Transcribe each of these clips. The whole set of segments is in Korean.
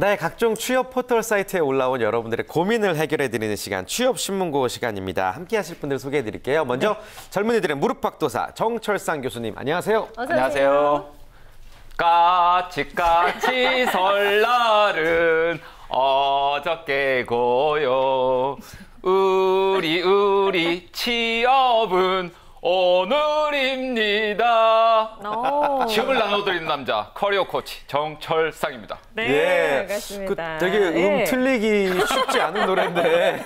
네, 각종 취업 포털 사이트에 올라온 여러분들의 고민을 해결해 드리는 시간 취업 신문고 시간입니다. 함께 하실 분들 소개해 드릴게요. 먼저 젊은이들의 무릎 박도사 정철상 교수님 안녕하세요. 안녕하세요. 까치까치 설날은 어저께고요. 우리 우리 취업은 오늘입니다. 오. 취업을 나눠드리는 남자 커리어 코치 정철상입니다. 네, 반갑습니다. 그 되게 음 예. 틀리기 쉽지 않은 노래인데.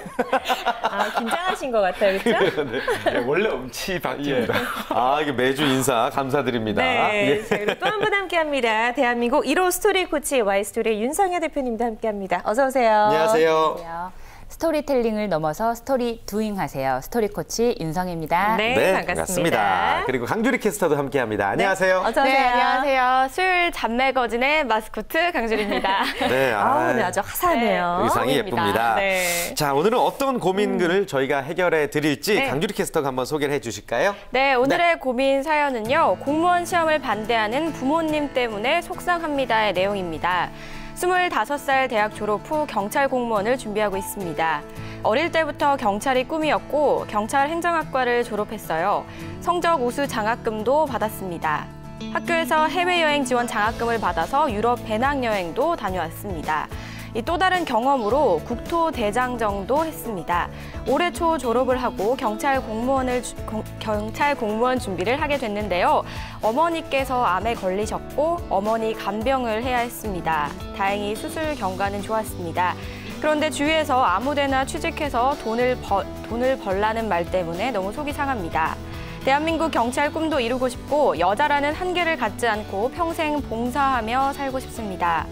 아, 긴장하신 것 같아요, 그렇죠? 네, 원래 음치 바뀝니다. 아, 이게 매주 인사 감사드립니다. 네, 예. 자, 그리고 또한 분 함께합니다. 대한민국 1호 스토리 코치 와이스토리의 윤성현 대표님도 함께합니다. 어서 오세요. 안녕하세요. 안녕하세요. 스토리텔링을 넘어서 스토리 두잉 하세요. 스토리 코치 윤성입니다. 네, 반갑습니다. 그리고 강주리 캐스터도 함께합니다. 안녕하세요. 어서 오세요. 네, 안녕하세요. 수요일 잡내 거진의 마스코트 강주리입니다. 네, 아우, 네, 아주 화사하네요. 의상이 고민입니다. 예쁩니다. 네. 자, 오늘은 어떤 고민들을 저희가 해결해 드릴지 네. 강주리 캐스터가 한번 소개를 해 주실까요? 네, 오늘의 고민 사연은요. 공무원 시험을 반대하는 부모님 때문에 속상합니다의 내용입니다. 25살 대학 졸업 후 경찰 공무원을 준비하고 있습니다. 어릴 때부터 경찰이 꿈이었고 경찰 행정학과를 졸업했어요. 성적 우수 장학금도 받았습니다. 학교에서 해외여행 지원 장학금을 받아서 유럽 배낭여행도 다녀왔습니다. 이또 다른 경험으로 국토 대장정도 했습니다. 올해 초 졸업을 하고 경찰 공무원을 경찰 공무원 준비를 하게 됐는데요. 어머니께서 암에 걸리셨고 어머니 간병을 해야 했습니다. 다행히 수술 경과는 좋았습니다. 그런데 주위에서 아무데나 취직해서 돈을 벌, 돈을 벌라는 말 때문에 너무 속이 상합니다. 대한민국 경찰 꿈도 이루고 싶고 여자라는 한계를 갖지 않고 평생 봉사하며 살고 싶습니다.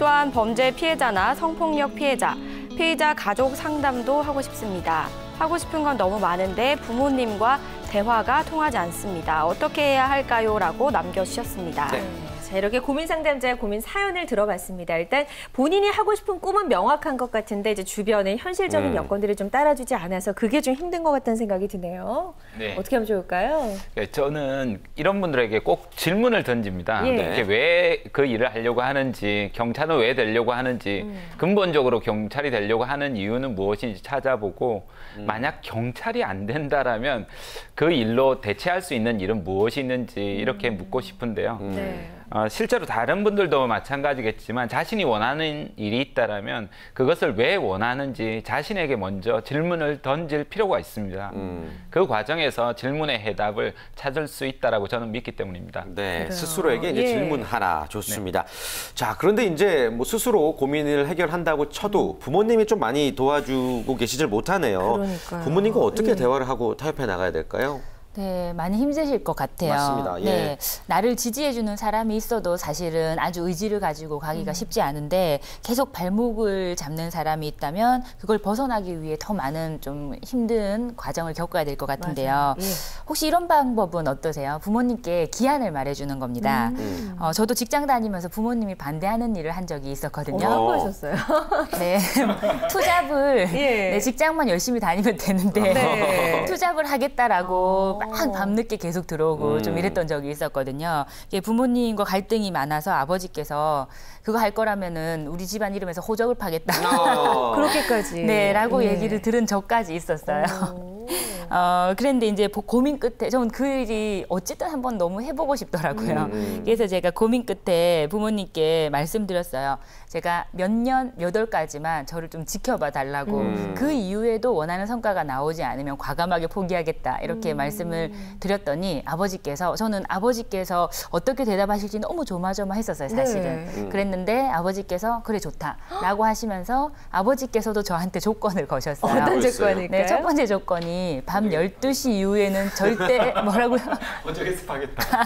또한 범죄 피해자나 성폭력 피해자, 피해자 가족 상담도 하고 싶습니다. 하고 싶은 건 너무 많은데 부모님과 대화가 통하지 않습니다. 어떻게 해야 할까요? 라고 남겨주셨습니다. 네. 자, 이렇게 고민 상담자의 고민 사연을 들어봤습니다. 일단 본인이 하고 싶은 꿈은 명확한 것 같은데 이제 주변의 현실적인 음. 여건들이 좀 따라주지 않아서 그게 좀 힘든 것 같다는 생각이 드네요. 네. 어떻게 하면 좋을까요? 네, 저는 이런 분들에게 꼭 질문을 던집니다. 예. 이렇게 왜그 일을 하려고 하는지, 경찰은 왜 되려고 하는지, 근본적으로 경찰이 되려고 하는 이유는 무엇인지 찾아보고, 만약 경찰이 안 된다라면 그 일로 대체할 수 있는 일은 무엇이 있는지 이렇게 묻고 싶은데요. 네. 어, 실제로 다른 분들도 마찬가지겠지만 자신이 원하는 일이 있다라면 그것을 왜 원하는지 자신에게 먼저 질문을 던질 필요가 있습니다. 음. 그 과정에서 질문의 해답을 찾을 수 있다라고 저는 믿기 때문입니다. 네, 그래요. 스스로에게 이제 예. 질문하라. 좋습니다. 자, 그런데 이제 뭐 스스로 고민을 해결한다고 쳐도 부모님이 좀 많이 도와주고 계시질 못하네요. 그러니까요. 부모님과 어떻게 예. 대화를 하고 타협해 나가야 될까요? 네, 많이 힘드실 것 같아요. 맞습니다. 예. 네, 나를 지지해주는 사람이 있어도 사실은 아주 의지를 가지고 가기가 쉽지 않은데 계속 발목을 잡는 사람이 있다면 그걸 벗어나기 위해 더 많은 좀 힘든 과정을 겪어야 될 것 같은데요. 예. 혹시 이런 방법은 어떠세요? 부모님께 기한을 말해주는 겁니다. 음. 어, 저도 직장 다니면서 부모님이 반대하는 일을 한 적이 있었거든요. 어. 하셨어요. 네, 투잡을 예. 네, 직장만 열심히 다니면 되는데 네. 투잡을 하겠다라고 어. 막 밤늦게 계속 들어오고 음. 좀 이랬던 적이 있었거든요. 이게 부모님과 갈등이 많아서 아버지께서 그거 할 거라면은 우리 집안 이름에서 호적을 파겠다. 어. 그렇게까지. 네, 라고 예. 얘기를 들은 적까지 있었어요. 오. 어, 그런데 이제 보- 고민 끝에, 저는 그 일이 어쨌든 한번 너무 해보고 싶더라고요. 음. 그래서 제가 고민 끝에 부모님께 말씀드렸어요. 제가 몇 년, 몇 월까지만 저를 좀 지켜봐 달라고. 음. 그 이후에도 원하는 성과가 나오지 않으면 과감하게 포기하겠다. 음. 이렇게 말씀을 드렸더니 아버지께서, 저는 아버지께서 어떻게 대답하실지 너무 조마조마했었어요, 사실은. 네. 음. 그랬는데 아버지께서 그래 좋다 라고 하시면서 아버지께서도 저한테 조건을 거셨어요. 어떤? 조건일까요? 네, 첫 번째 조건이 밤 12시 이후에는 절대 뭐라고요? 어쩌겠어 하겠다.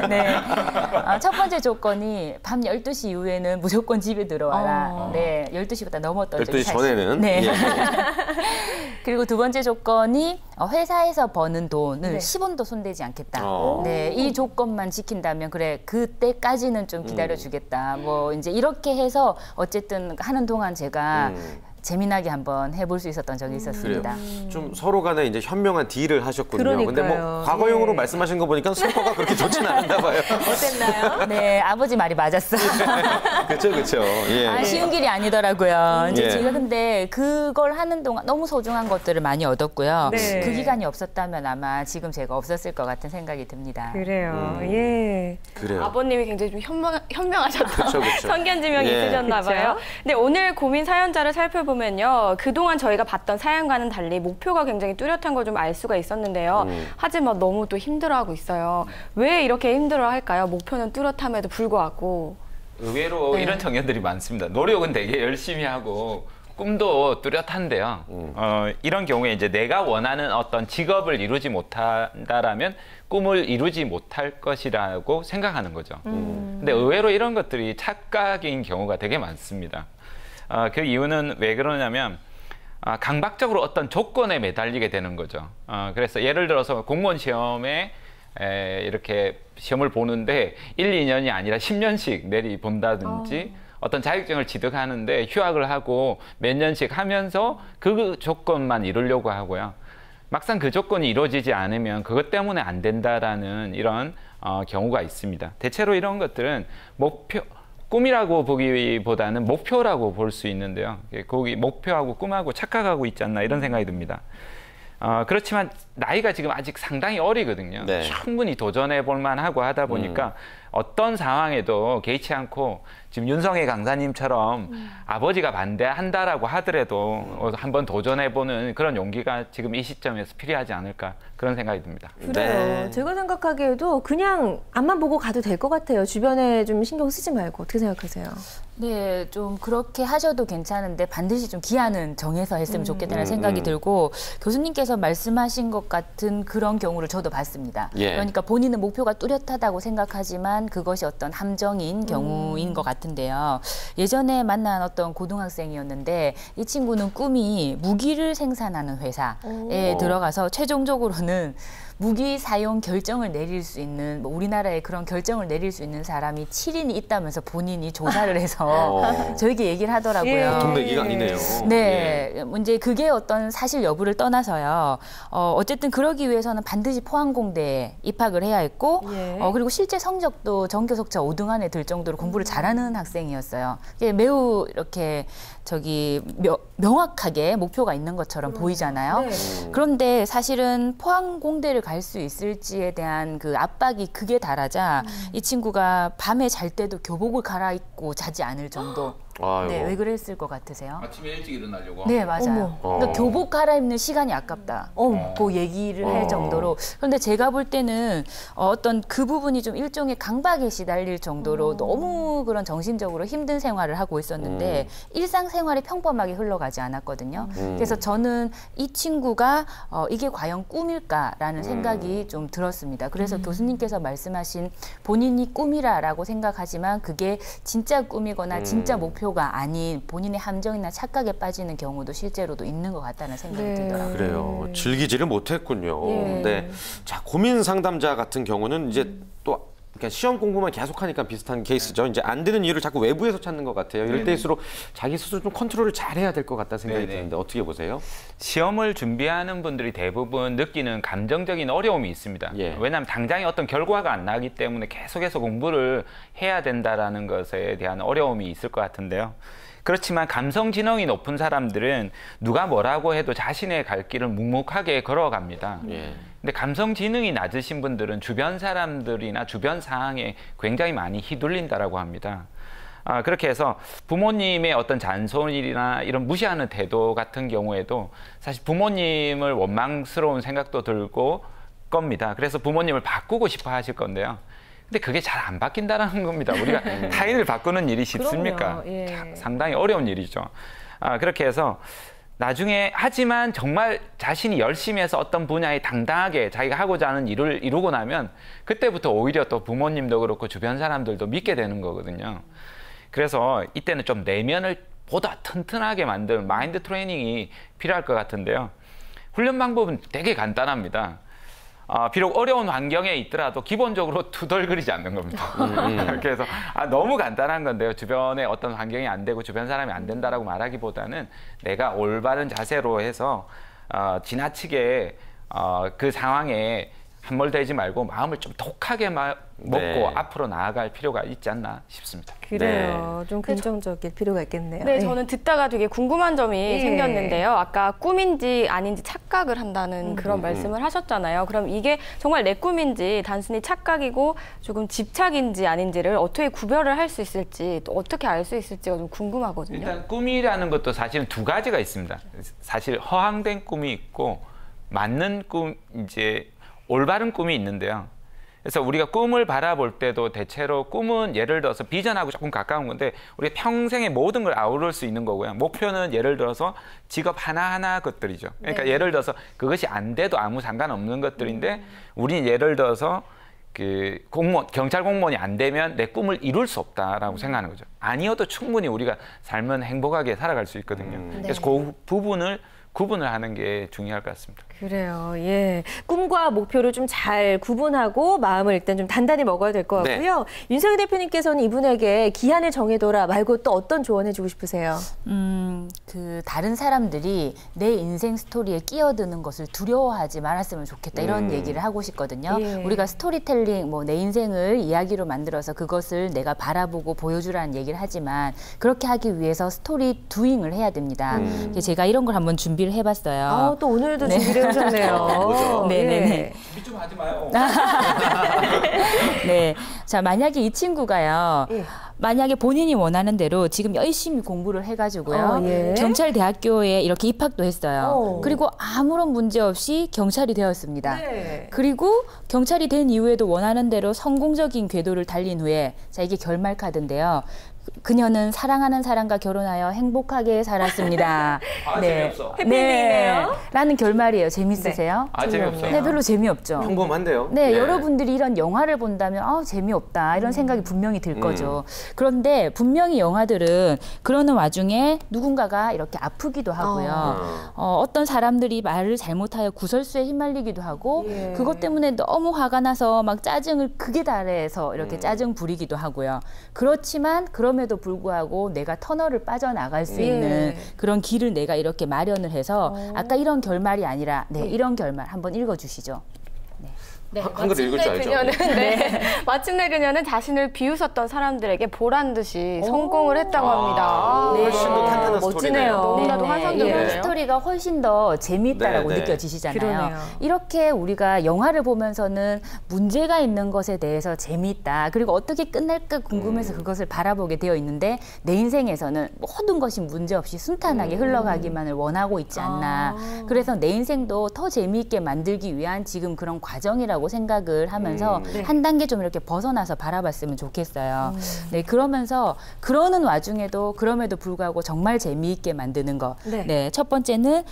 네. 아, 첫 번째 조건이 밤 12시 이후에는 무조건 집에 들어와라. 어. 네, 12시보다 넘었던 적이 12시 사실- 전에는 네. 예. 그리고 두 번째 조건이 어, 회사에서 버는 돈을 네. 10원도 손대지 않겠다. 어. 네, 이 조건만 지킨다면 그래 그때까지는 좀 기다려 주겠다. 뭐 이제 이렇게 해서 어쨌든 하는 동안 제가 음. 재미나게 한번 해볼 수 있었던 적이 그래요. 있었습니다. 좀 서로 간에 이제 현명한 딜을 하셨군요. 근데 그러니까요. 뭐 과거용으로 예. 말씀하신 거 보니까 성과가 그렇게 좋지는 않았나 봐요. 어땠나요? 네, 아버지 말이 맞았어요. 그렇죠, 그렇죠. 예. 아, 쉬운 길이 아니더라고요. 이제 예. 제가 근데 그걸 하는 동안 너무 소중한 것들을 많이 얻었고요. 네. 그 기간이 없었다면 아마 지금 제가 없었을 것 같은 생각이 듭니다. 그래요. 예. 그래요. 아버님이 굉장히 좀 현명, 현명하셨다. 그쵸, 그쵸. 선견지명이 예. 있으셨나 그쵸. 봐요. 근데 오늘 고민 사연자를 살펴보면 요. 그동안 저희가 봤던 사연과는 달리 목표가 굉장히 뚜렷한 걸 좀 알 수가 있었는데요. 음. 하지만 너무 또 힘들어하고 있어요. 왜 이렇게 힘들어할까요? 목표는 뚜렷함에도 불구하고. 의외로 네. 이런 청년들이 많습니다. 노력은 되게 열심히 하고 꿈도 뚜렷한데요. 어, 이런 경우에 이제 내가 원하는 어떤 직업을 이루지 못한다라면 꿈을 이루지 못할 것이라고 생각하는 거죠. 근데 의외로 이런 것들이 착각인 경우가 되게 많습니다. 어, 그 이유는 왜 그러냐면 아, 강박적으로 어떤 조건에 매달리게 되는 거죠. 어, 그래서 예를 들어서 공무원 시험에 에, 이렇게 시험을 보는데 1, 2년이 아니라 10년씩 내리 본다든지 어떤 자격증을 취득하는데 휴학을 하고 몇 년씩 하면서 그 조건만 이루려고 하고요. 막상 그 조건이 이루어지지 않으면 그것 때문에 안 된다라는 이런 어, 경우가 있습니다. 대체로 이런 것들은 목표 꿈이라고 보기보다는 목표라고 볼 수 있는데요. 예, 거기 목표하고 꿈하고 착각하고 있지 않나 이런 생각이 듭니다. 어, 그렇지만 나이가 지금 아직 상당히 어리거든요. 네. 충분히 도전해 볼 만하고 하다 보니까 어떤 상황에도 개의치 않고 지금 윤성애 강사님처럼 아버지가 반대한다라고 하더라도 어, 한번 도전해 보는 그런 용기가 지금 이 시점에서 필요하지 않을까 그런 생각이 듭니다. 그래요. 네. 제가 생각하기에도 그냥 앞만 보고 가도 될 것 같아요. 주변에 좀 신경 쓰지 말고 어떻게 생각하세요? 네, 좀 그렇게 하셔도 괜찮은데 반드시 좀 기한은 정해서 했으면 좋겠다는 음, 생각이 음. 들고 교수님께서 말씀하신 것 같은 그런 경우를 저도 봤습니다. 예. 그러니까 본인은 목표가 뚜렷하다고 생각하지만 그것이 어떤 함정인 경우인 것 같은데요. 예전에 만난 어떤 고등학생이었는데 이 친구는 꿈이 무기를 생산하는 회사에 오. 들어가서 최종적으로는 무기 사용 결정을 내릴 수 있는 뭐 우리나라에 그런 결정을 내릴 수 있는 사람이 7인이 있다면서 본인이 조사를 해서 어. 저에게 얘기를 하더라고요. 예. 보통 내기가 아니네요. 네, 문제 그게 어떤 사실 여부를 떠나서요. 어, 어쨌든 그러기 위해서는 반드시 포항공대에 입학을 해야 했고, 예. 어, 그리고 실제 성적도 전교석차 5등 안에 들 정도로 공부를 잘하는 학생이었어요. 이게 매우 이렇게 저기 명, 명확하게 목표가 있는 것처럼 보이잖아요. 네. 그런데 사실은 포항공대를 갈 수 있을지에 대한 그 압박이 극에 달하자 이 친구가 밤에 잘 때도 교복을 갈아입고 자지 않을 정도. 아이고. 네, 왜 그랬을 것 같으세요? 아침에 일찍 일어나려고. 네, 맞아요. 어머. 그러니까 어. 교복 갈아입는 시간이 아깝다. 어. 그 얘기를 어. 할 정도로. 그런데 제가 볼 때는 어, 어떤 그 부분이 좀 일종의 강박에 시달릴 정도로 너무 그런 정신적으로 힘든 생활을 하고 있었는데 일상생활이 평범하게 흘러가지 않았거든요. 그래서 저는 이 친구가 어, 이게 과연 꿈일까라는 생각이 좀 들었습니다. 그래서 교수님께서 말씀하신 본인이 꿈이라라고 생각하지만 그게 진짜 꿈이거나 진짜 목표 가 아닌 본인의 함정이나 착각에 빠지는 경우도 실제로도 있는 것 같다는 생각이 네. 들더라고요. 그래요. 즐기지를 못했군요. 예. 네. 자, 고민 상담자 같은 경우는 이제 또 그러니까 시험 공부만 계속하니까 비슷한 케이스죠. 이제 안 되는 이유를 자꾸 외부에서 찾는 것 같아요. 이럴 때일수록 자기 스스로 좀 컨트롤을 잘해야 될 것 같다 생각이 네네. 드는데 어떻게 보세요? 시험을 준비하는 분들이 대부분 느끼는 감정적인 어려움이 있습니다. 예. 왜냐하면 당장에 어떤 결과가 안 나기 때문에 계속해서 공부를 해야 된다라는 것에 대한 어려움이 있을 것 같은데요. 그렇지만 감성 지능이 높은 사람들은 누가 뭐라고 해도 자신의 갈 길을 묵묵하게 걸어갑니다. 예. 근데 감성 지능이 낮으신 분들은 주변 사람들이나 주변 상황에 굉장히 많이 휘둘린다라고 합니다. 아, 그렇게 해서 부모님의 어떤 잔소리나 이런 무시하는 태도 같은 경우에도 사실 부모님을 원망스러운 생각도 들고 겁니다. 그래서 부모님을 바꾸고 싶어 하실 건데요. 근데 그게 잘 안 바뀐다라는 겁니다. 우리가 타인을 바꾸는 일이 쉽습니까? 예. 자, 상당히 어려운 일이죠. 아, 그렇게 해서 나중에 하지만 정말 자신이 열심히 해서 어떤 분야에 당당하게 자기가 하고자 하는 일을 이루고 나면 그때부터 오히려 또 부모님도 그렇고 주변 사람들도 믿게 되는 거거든요. 그래서 이때는 좀 내면을 보다 튼튼하게 만드는 마인드 트레이닝이 필요할 것 같은데요. 훈련 방법은 되게 간단합니다. 어, 비록 어려운 환경에 있더라도 기본적으로 투덜거리지 않는 겁니다. 그래서 아, 너무 간단한 건데요. 주변에 어떤 환경이 안 되고 주변 사람이 안 된다라고 말하기보다는 내가 올바른 자세로 해서 어, 지나치게 어, 그 상황에 함몰되지 말고 마음을 좀 독하게 마- 먹고 네. 앞으로 나아갈 필요가 있지 않나 싶습니다. 그래요. 좀 긍정적일 필요가 있겠네요. 네, 예. 저는 듣다가 되게 궁금한 점이 예. 생겼는데요. 아까 꿈인지 아닌지 착각을 한다는 그런 말씀을 하셨잖아요. 그럼 이게 정말 내 꿈인지 단순히 착각이고 조금 집착인지 아닌지를 어떻게 구별을 할 수 있을지 또 어떻게 알 수 있을지가 좀 궁금하거든요. 일단 꿈이라는 것도 사실은 두 가지가 있습니다. 사실 허황된 꿈이 있고 맞는 꿈 이제 올바른 꿈이 있는데요. 그래서 우리가 꿈을 바라볼 때도 대체로 꿈은 예를 들어서 비전하고 조금 가까운 건데 우리 평생의 모든 걸 아우를 수 있는 거고요. 목표는 예를 들어서 직업 하나하나 것들이죠. 그러니까 네. 예를 들어서 그것이 안 돼도 아무 상관없는 것들인데 우리는 예를 들어서 그 공무원 경찰 공무원이 안 되면 내 꿈을 이룰 수 없다라고 생각하는 거죠. 아니어도 충분히 우리가 삶은 행복하게 살아갈 수 있거든요. 그래서 그 부분을 구분을 하는 게 중요할 것 같습니다. 그래요. 예. 꿈과 목표를 좀 잘 구분하고 마음을 일단 좀 단단히 먹어야 될것 네. 같고요. 윤석열 대표님께서는 이분에게 기한을 정해둬라 말고 또 어떤 조언 해 주고 싶으세요? 음, 그 다른 사람들이 내 인생 스토리에 끼어드는 것을 두려워하지 말았으면 좋겠다 이런 얘기를 하고 싶거든요. 예. 우리가 스토리텔링, 뭐 내 인생을 이야기로 만들어서 그것을 내가 바라보고 보여주라는 얘기를 하지만 그렇게 하기 위해서 스토리 두잉을 해야 됩니다. 그래서 제가 이런 걸 한번 준비를 해봤어요. 아, 또 오늘도 준비를 해오셨네요. 네네네. 좀 하지 마요. 네. 자, 만약에 이 친구가요. 예. 만약에 본인이 원하는 대로 지금 열심히 공부를 해가지고요. 어, 예. 경찰 대학교에 이렇게 입학도 했어요. 어. 그리고 아무런 문제 없이 경찰이 되었습니다. 네. 그리고 경찰이 된 이후에도 원하는 대로 성공적인 궤도를 달린 후에 자 이게 결말 카드인데요. 그녀는 사랑하는 사람과 결혼하여 행복하게 살았습니다. 아, 재미없어. 해피엔딩이네요. 라는 결말이에요. 재밌으세요? 아 재미없어요. 네, 별로 재미없죠. 평범한데요. 네, 예. 여러분들이 이런 영화를 본다면 아 재미없다 이런 생각이 분명히 들 거죠. 그런데 분명히 영화들은 그러는 와중에 누군가가 이렇게 아프기도 하고요. 어, 어떤 사람들이 말을 잘못하여 구설수에 휘말리기도 하고 예. 그것 때문에 너무 화가 나서 막 짜증을 극에 달해서 이렇게 짜증 부리기도 하고요. 그렇지만 그 럼에도 불구하고 내가 터널을 빠져나갈 수 예. 있는 그런 길을 내가 이렇게 마련을 해서 아까 이런 결말이 아니라 네, 이런 결말 한번 읽어주시죠. 한- 한글 읽을 줄 알죠? 그녀는 네. 마침내 그녀는 자신을 비웃었던 사람들에게 보란 듯이 성공을 했다고 합니다. 아, 훨씬 더 탄탄한 멋지네요. 너무나도 네네. 환상적이네요. 이런 스토리가 훨씬 더 재미있다라고 네, 네. 느껴지시잖아요. 그러네요. 이렇게 우리가 영화를 보면서는 문제가 있는 것에 대해서 재미있다. 그리고 어떻게 끝날까 궁금해서 음. 그것을 바라보게 되어 있는데 내 인생에서는 모든 것이 문제 없이 음. 순탄하게 흘러가기만을 원하고 있지 않나. 아. 그래서 내 인생도 더 재미있게 만들기 위한 지금 그런 과정이라고 생각을 하면서 음. 한 단계 좀 이렇게 벗어나서 바라봤으면 좋겠어요. 음. 네, 그러면서 그러는 와중에도 그럼에도 불구하고 정말 재미있게 만드는 거. 네. 네, 첫 번째는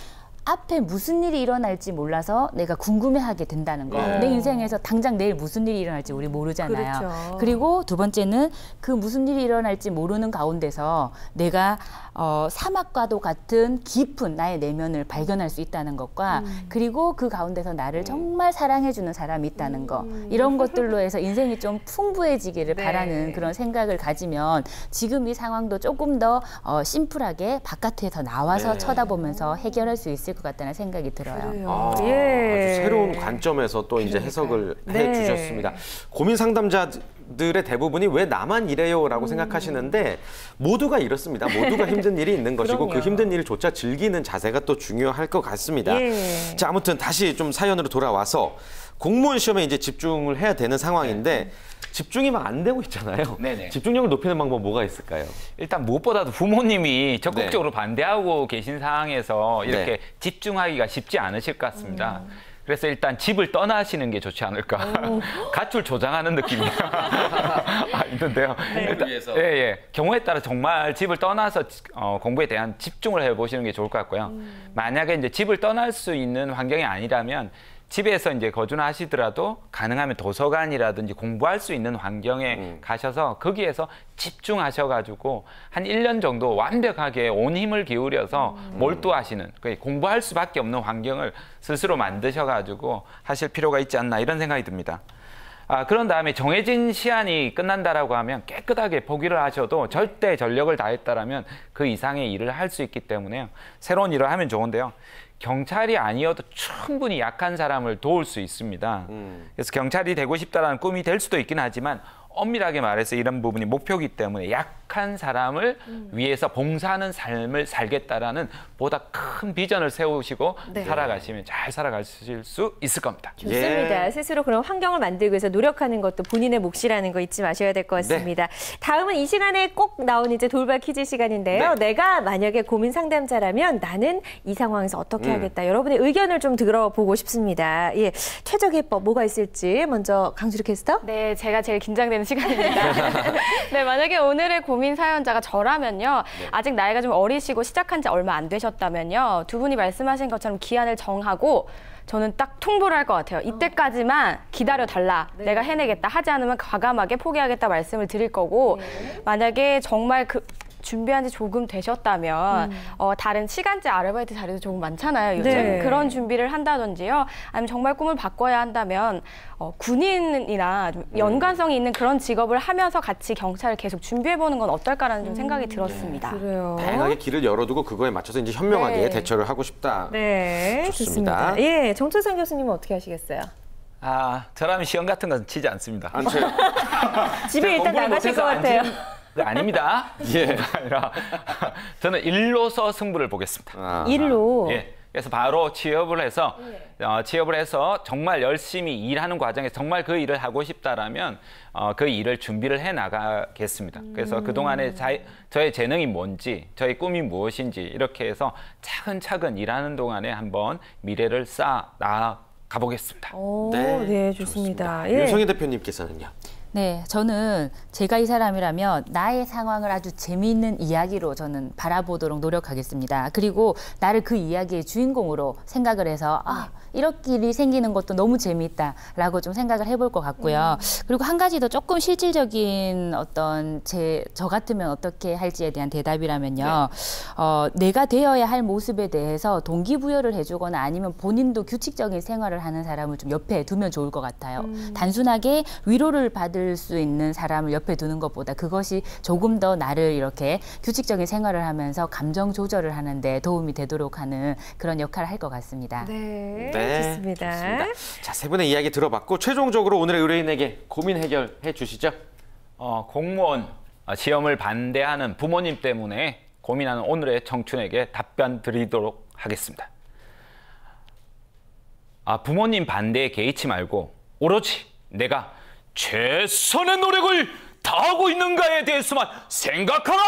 앞에 무슨 일이 일어날지 몰라서 내가 궁금해하게 된다는 거. 네. 내 인생에서 당장 내일 무슨 일이 일어날지 우리 모르잖아요. 그렇죠. 리고두 번째는 그 무슨 일이 일어날지 모르는 가운데서 내가 어, 사막과도 같은 깊은 나의 내면을 발견할 수 있다는 것과 음. 그리고 그 가운데서 나를 정말 사랑해주는 사람이 있다는 거. 이런 것들로 해서 인생이 좀 풍부해지기를 음. 네. 바라는 그런 생각을 가지면 지금 이 상황도 조금 더 어, 심플하게 바깥에서 나와서 네. 쳐다보면서 해결할 수 있을 것 같다는 생각이 들어요. 아, 예. 아주 새로운 관점에서 또 이제 해석을 네. 해주셨습니다. 고민 상담자 들의 대부분이 왜 나만 이래요라고 생각하시는데 모두가 이렇습니다. 모두가 힘든 일이 있는 것이고 그. 힘든 일조차 즐기는 자세가 또 중요할 것 같습니다. 예. 자, 아무튼 다시 좀 사연으로 돌아와서 공무원 시험에 이제 집중을 해야 되는 상황인데 집중이 막 안 되고 있잖아요. 네네. 집중력을 높이는 방법 뭐가 있을까요? 일단 무엇보다도 부모님이 적극적으로 반대하고 계신 상황에서 이렇게 네. 집중하기가 쉽지 않으실 것 같습니다. 그래서 일단 집을 떠나시는 게 좋지 않을까. 가출 조장하는 느낌이 아, 있는데요. 일단, 위해서. 예, 예. 경우에 따라 정말 집을 떠나서 어, 공부에 대한 집중을 해보시는 게 좋을 것 같고요. 만약에 이제 집을 떠날 수 있는 환경이 아니라면 집에서 이제 거주나 하시더라도 가능하면 도서관이라든지 공부할 수 있는 환경에 가셔서 거기에서 집중하셔가지고 한 1년 정도 완벽하게 온 힘을 기울여서 몰두하시는 그 공부할 수밖에 없는 환경을 스스로 만드셔가지고 하실 필요가 있지 않나 이런 생각이 듭니다. 아, 그런 다음에 정해진 시한이 끝난다라고 하면 깨끗하게 포기를 하셔도 절대 전력을 다했다라면 그 이상의 일을 할 수 있기 때문에요. 새로운 일을 하면 좋은데요. 경찰이 아니어도 충분히 약한 사람을 도울 수 있습니다. 그래서 경찰이 되고 싶다라는 꿈이 될 수도 있긴 하지만 엄밀하게 말해서 이런 부분이 목표이기 때문에 약 한 사람을 위해서 봉사하는 삶을 살겠다라는 보다 큰 비전을 세우시고 네. 살아가시면 잘 살아가실 수 있을 겁니다. 좋습니다. 예. 스스로 그런 환경을 만들기 위해서 노력하는 것도 본인의 몫이라는 거 잊지 마셔야 될 것 같습니다. 다음은 이 시간에 꼭 나오는 이제 돌발 퀴즈 시간인데요. 내가 만약에 고민 상담자라면 나는 이 상황에서 어떻게 하겠다. 여러분의 의견을 좀 들어보고 싶습니다. 예, 최적 해법 뭐가 있을지 먼저 강수리 캐스터. 네, 제가 제일 긴장되는 시간입니다. 네, 만약에 오늘의 고민 사연자가 저라면요. 아직 나이가 좀 어리시고 시작한 지 얼마 안 되셨다면요. 두 분이 말씀하신 것처럼 기한을 정하고 저는 딱 통보를 할 것 같아요. 이때까지만 기다려 달라. 내가 해내겠다. 하지 않으면 과감하게 포기하겠다 말씀을 드릴 거고 만약에 정말 그 준비한 지 조금 되셨다면 어, 다른 시간제 아르바이트 자리도 조금 많잖아요. 요즘 네. 그런 준비를 한다든지요. 아니면 정말 꿈을 바꿔야 한다면 어, 군인이나 좀 연관성이 있는 그런 직업을 하면서 같이 경찰을 계속 준비해 보는 건 어떨까라는 좀 생각이 들었습니다. 그래요. 다양하게 길을 열어두고 그거에 맞춰서 이제 현명하게 네. 대처를 하고 싶다. 네, 좋습니다. 좋습니다. 예, 정철상 교수님은 어떻게 하시겠어요? 아, 저라면 시험 같은 건 치지 않습니다. 안 쳐요? 집에 일단 나가실 것 같아요. 네, 아닙니다. 예. 아니라 저는 일로서 승부를 보겠습니다. 아. 일로. 예. 그래서 바로 취업을 해서 어, 취업을 해서 정말 열심히 일하는 과정에서 정말 그 일을 하고 싶다라면 어, 그 일을 준비를 해 나가겠습니다. 그래서 그 동안에 저의 재능이 뭔지, 저의 꿈이 무엇인지 이렇게 해서 차근차근 일하는 동안에 한번 미래를 쌓아 나가 보겠습니다. 오, 네, 좋습니다. 예. 윤성희 대표님께서는요. 네, 저는 제가 이 사람이라면 나의 상황을 아주 재미있는 이야기로 저는 바라보도록 노력하겠습니다. 그리고 나를 그 이야기의 주인공으로 생각을 해서 아, 이렇게 일이 생기는 것도 너무 재미있다라고 좀 생각을 해볼 것 같고요. 그리고 한 가지 더 조금 실질적인 어떤 제, 저 같으면 어떻게 할지에 대한 대답이라면요. 어, 내가 되어야 할 모습에 대해서 동기부여를 해주거나 아니면 본인도 규칙적인 생활을 하는 사람을 좀 옆에 두면 좋을 것 같아요. 단순하게 위로를 받을 수 있는 사람을 옆에 두는 것보다 그것이 조금 더 나를 이렇게 규칙적인 생활을 하면서 감정 조절을 하는데 도움이 되도록 하는 그런 역할을 할 것 같습니다. 네, 네, 좋습니다. 자, 세 분의 이야기 들어봤고 최종적으로 오늘의 의뢰인에게 고민 해결해 주시죠. 어, 공무원 어, 시험을 반대하는 부모님 때문에 고민하는 오늘의 청춘에게 답변 드리도록 하겠습니다. 아, 부모님 반대에 개의치 말고 오로지 내가 최선의 노력을 다하고 있는가에 대해서만 생각하라!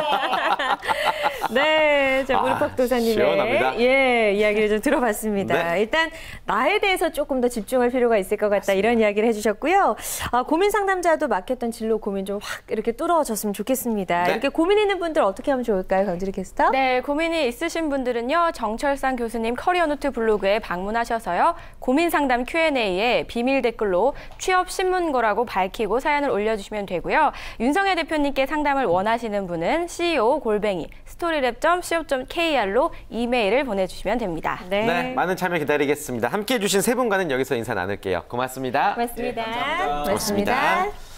네, 자, 아, 무릎팍 도사님의 시원합니다. 예, 이야기를 좀 들어봤습니다. 네. 일단 나에 대해서 조금 더 집중할 필요가 있을 것 같다 이런 이야기를 해주셨고요. 아, 고민 상담자도 막혔던 진로 고민 좀 확 이렇게 뚫어졌으면 좋겠습니다. 네. 이렇게 고민 있는 분들 어떻게 하면 좋을까요, 강주리 캐스터? 네, 고민이 있으신 분들은요. 정철상 교수님 커리어노트 블로그에 방문하셔서요. 고민 상담 Q&A에 비밀 댓글로 취업 신문고라고 밝히고 사연을 올려 주시면 되고요. 윤성혜 대표님께 상담을 원하시는 분은 CEO 골뱅이 스토리랩.co.kr로 이메일을 보내주시면 됩니다. 네. 네, 많은 참여 기다리겠습니다. 함께 해 주신 세 분과는 여기서 인사 나눌게요. 고맙습니다. 고맙습니다. 네, 감사합니다. 고맙습니다. 고맙습니다.